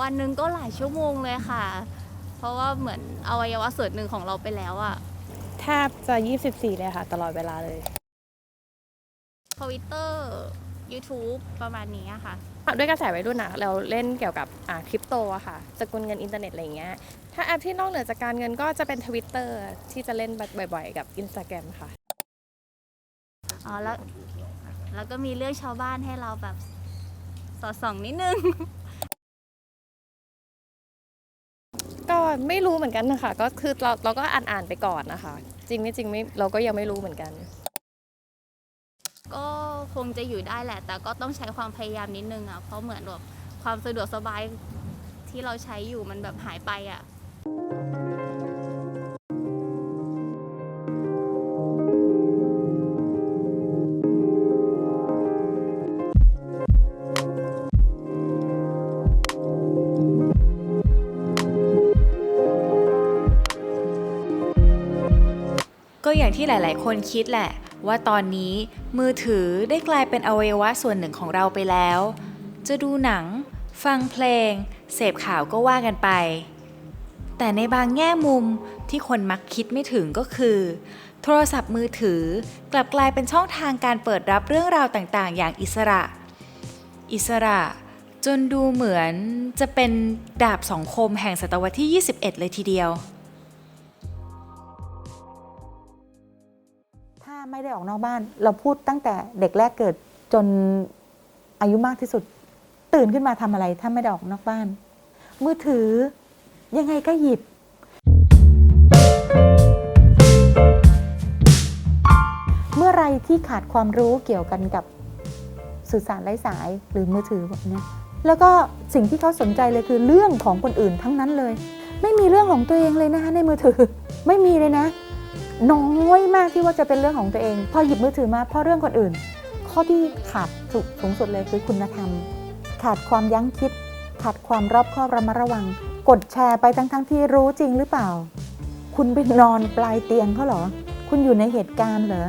วันหนึ่งก็หลายชั่วโมงเลยค่ะ เพราะว่าเหมือนอวัยวะส่วนหนึ่งของเราไปแล้วอะแทบจะ 24 เลยค่ะ ตลอดเวลาเลยทวิตเตอร์ YouTube ประมาณนี้อะค่ะ ด้วยกระแสวัยรุ่นอะเราเล่นเกี่ยวกับอ่าคริปโตอะค่ะ สกุลเงินอินเทอร์เน็ตอะไรอย่างเงี้ย ถ้าแอปที่นอกเหนือจากการเงินก็จะเป็น Twitter ที่จะเล่นบ่อยๆ กับ Instagram ค่ะ อ๋อแล้วแล้วก็มีเรื่องชาวบ้านให้เราแบบสอดส่องนิดนึง ไม่รู้เหมือนกันนะคะก็คือเราเราก็อ่านๆไปก่อนนะคะ จริงไม่จริงไม่เราก็ยังไม่รู้เหมือนกัน ก็คงจะอยู่ได้แหละ แต่ก็ต้องใช้ความพยายามนิดนึงอะเพราะเหมือนแบบความสะดวกสบายที่เราใช้อยู่มันแบบหายไปอะ ก็อย่างที่หลาย ๆ คนคิดแหละ ว่าตอนนี้มือถือได้กลายเป็นอวัยวะส่วนหนึ่งของเราไปแล้ว จะดูหนัง ฟังเพลง เสพข่าวก็ว่ากันไป แต่ในบางแง่มุมที่คนมักคิดไม่ถึงก็คือ โทรศัพท์มือถือกลับกลายเป็นช่องทางการเปิดรับเรื่องราวต่าง ๆ อย่างอิสระ อิสระจนดูเหมือนจะเป็นดาบสองคมแห่งศตวรรษที่ 21 เลยทีเดียว ไม่ได้ออกนอกบ้าน เราพูดตั้งแต่เด็กแรกเกิดจนอายุมากที่สุด ตื่นขึ้นมาทำอะไรถ้าไม่ได้ออกนอกบ้าน มือถือยังไงก็หยิบ เมื่อไรที่ขาดความรู้เกี่ยวกันกับสื่อสารไร้สายหรือมือถือแบบเนี้ยแล้วก็สิ่งที่เขาสนใจเลยคือเรื่องของคนอื่นทั้งนั้นเลย ไม่มีเรื่องของตัวเองเลยนะคะในมือถือไม่มีเลยนะ น้อยมากที่ว่าจะเป็นเรื่องของตัวเอง พอหยิบมือถือมาเพราะเรื่องคนอื่น ข้อที่ขาดสุดสูงสุดเลยคือคุณธรรม ขาดความยั้งคิด ขาดความรอบคอบระมัดระวัง กดแชร์ไปทั้งๆทที่รู้จริงหรือเปล่า คุณไปนอนปลายเตียงเขาเหรอ คุณอยู่ในเหตุการณ์เหรอ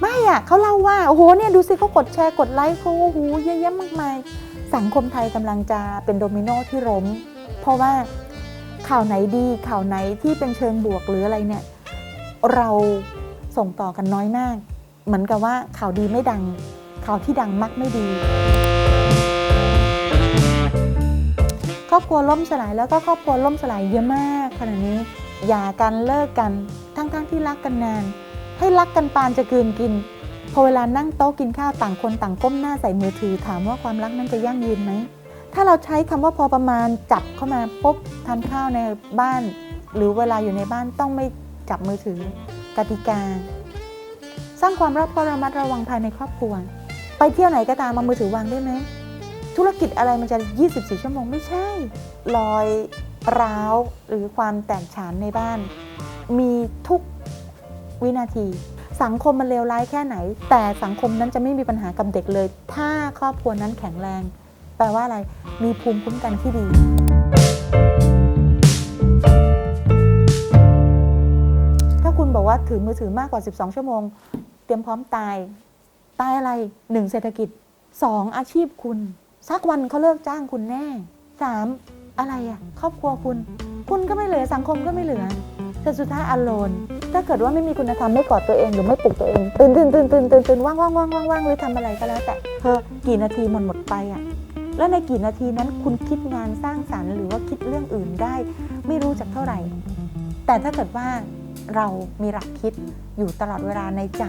ไม่อะเขาเล่าว่าโอ้โหเนี่ยดูสิเขากดแชร์กดไลค์เขาโอ้โหเยอะแยะมากมาย สังคมไทยกำลังจะเป็นโดมิโนที่ล้มเพราะว่าข่าวไหนดีข่าวไหนที่เป็นเชิงบวกหรืออะไรเนี่ย เราส่งต่อกันน้อยมาก เหมือนกับว่าข่าวดีไม่ดัง ข่าวที่ดังมักไม่ดี ครอบครัวล่มสลายแล้วก็ครอบครัวล่มสลายเยอะมากขณะนี้หย่ากันเลิกกันทั้งๆทที่รักกันนาน ให้รักกันปานจะกืนกิน พอเวลานั่งโต๊ะกินข้าวต่างคนต่างก้มหน้าใส่มือถือ ถามว่าความรักนั้นจะยั่งยืนไหมถ้าเราใช้คำว่าพอประมาณจับเข้ามาปุ๊บทานข้าวในบ้าน หรือเวลาอยู่ในบ้านต้องไม่ จับมือถือ กติกา สร้างความรอบคอบระมัดระวังภายในครอบครัว ไปเที่ยวไหนก็ตามมามือถือวางได้ไหม ธุรกิจอะไรมันจะ 24 ชั่วโมงไม่ใช่ รอยร้าวหรือความแตกฉานในบ้าน มีทุกวินาที สังคมมันเลวร้ายแค่ไหน แต่สังคมนั้นจะไม่มีปัญหากับเด็กเลย ถ้าครอบครัวนั้นแข็งแรง แปลว่าอะไรมีภูมิคุ้มกันที่ดีถ้าคุณ บอกว่าถือมือถือมากกว่า 12 ชั่วโมง เตรียมพร้อมตาย ตายอะไร 1. เศรษฐกิจ 2. องอาชีพคุณ สักวันเขาเลิกจ้างคุณแน่ 3. อะไรอะครอบครัวคุณ คุณก็ไม่เหลือสังคมก็ไม่เหลือแต่สุดท้ายอโลนถ้าเกิดว่าไม่มีคุณธรรมไม่กอดตัวเองหรือไม่ปลุกตัวเองตื่นตื่นตื่นตื่นตื่นตื่นว่างว่างว่างว่างว่างหรือทำอะไรก็แล้วแต่เธอกี่นาทีหมดหมดไปอะแล้วในกี่นาทีนั้นคุณคิดงานสร้างสรรค์ หรือว่าคิดเรื่องอื่นได้ ไม่รู้จักเท่าไหร่ แต่ถ้าเกิดว่า เรามีหลักคิดอยู่ตลอดเวลาในใจ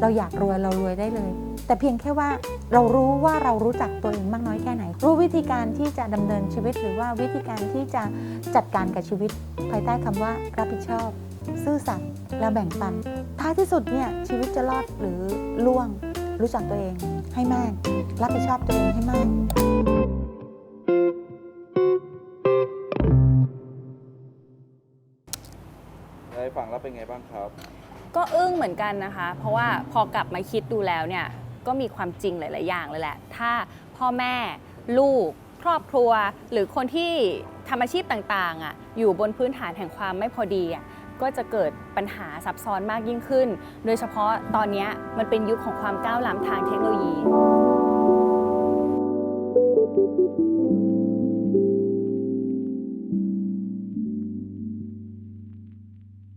เราอยากรวยเรารวยได้เลย แต่เพียงแค่ว่าเรารู้ว่าเรารู้จักตัวเองมากน้อยแค่ไหน รู้วิธีการที่จะดำเนินชีวิต หรือว่าวิธีการที่จะจัดการกับชีวิต ภายใต้คำว่ารับผิดชอบ ซื่อสัตย์และแบ่งปัน ท้ายที่สุดเนี่ยชีวิตจะรอดหรือล่วง รู้จักตัวเองให้มาก รับผิดชอบตัวเองให้มาก เป็นไงบ้างครับ ก็อึ้งเหมือนกันนะคะ เพราะว่าพอกลับมาคิดดูแล้วเนี่ยก็มีความจริงหลาย ๆ อย่างเลยแหละ ถ้าพ่อแม่ลูกครอบครัว หรือคนที่ทำอาชีพต่าง ๆอะอยู่บนพื้นฐานแห่งความไม่พอดีอะก็จะเกิดปัญหาซับซ้อนมากยิ่งขึ้น โดยเฉพาะตอนนี้มันเป็นยุคของความก้าวล้ำทางเทคโนโลยี